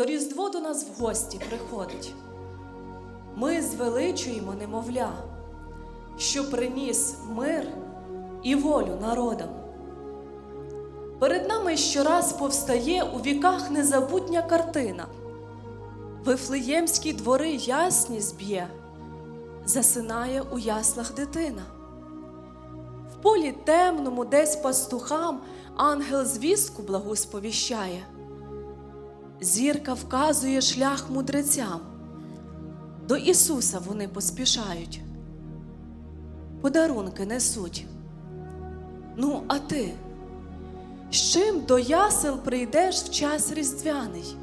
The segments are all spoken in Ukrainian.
то Різдво до нас в гості приходить. Ми звеличуємо немовля, що приніс мир і волю народам. Перед нами щораз повстає у віках незабутня картина. Вифлеємські двори ясні зб'є, засинає у яслах дитина. В полі темному десь пастухам ангел звістку благу сповіщає. Зірка вказує шлях мудрецям. До Ісуса вони поспішають, подарунки несуть. Ну, а ти? З чим до ясел прийдеш в час різдвяний?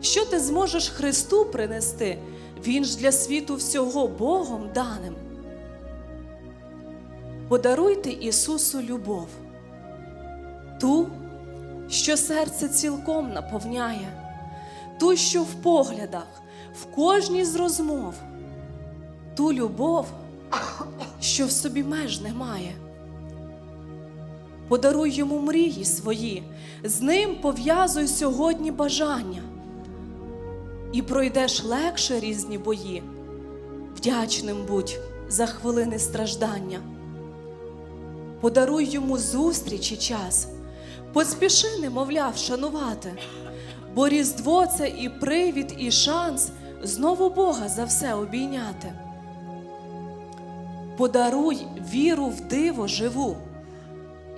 Що ти зможеш Христу принести? Він ж для світу всього Богом даним. Подаруйте Ісусу любов, ту, що серце цілком наповняє, ту, що в поглядах, в кожній з розмов, ту любов, що в собі меж немає. Подаруй йому мрії свої, з ним пов'язуй сьогодні бажання. І пройдеш легше різні бої, вдячним будь за хвилини страждання. Подаруй йому зустріч і час, поспіши, немовля, вшанувати, бо Різдво це і привід, і шанс знову Бога за все обійняти. Подаруй віру в диво живу,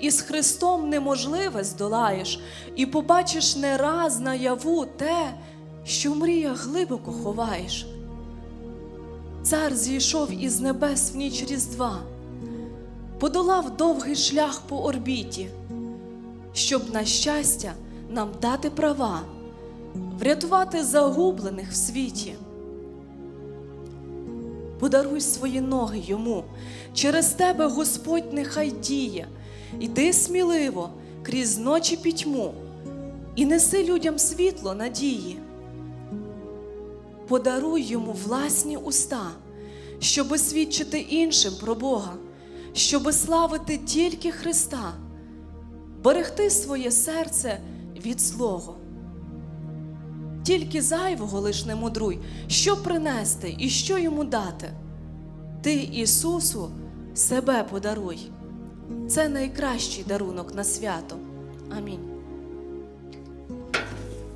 і з Христом неможливе здолаєш, і побачиш не раз наяву те, що в мріях глибоко ховаєш. Цар зійшов із небес в ніч Різдва, подолав довгий шлях по орбіті, щоб на щастя нам дати права, врятувати загублених в світі. Подаруй свої ноги йому, через тебе Господь нехай діє, йди сміливо крізь ночі пітьму і неси людям світло надії. Подаруй йому власні уста, щоби свідчити іншим про Бога, щоби славити тільки Христа, берегти своє серце від злого. Тільки зайвого лиш не мудруй, що принести і що йому дати. Ти, Ісусу, себе подаруй. Це найкращий дарунок на свято. Амінь.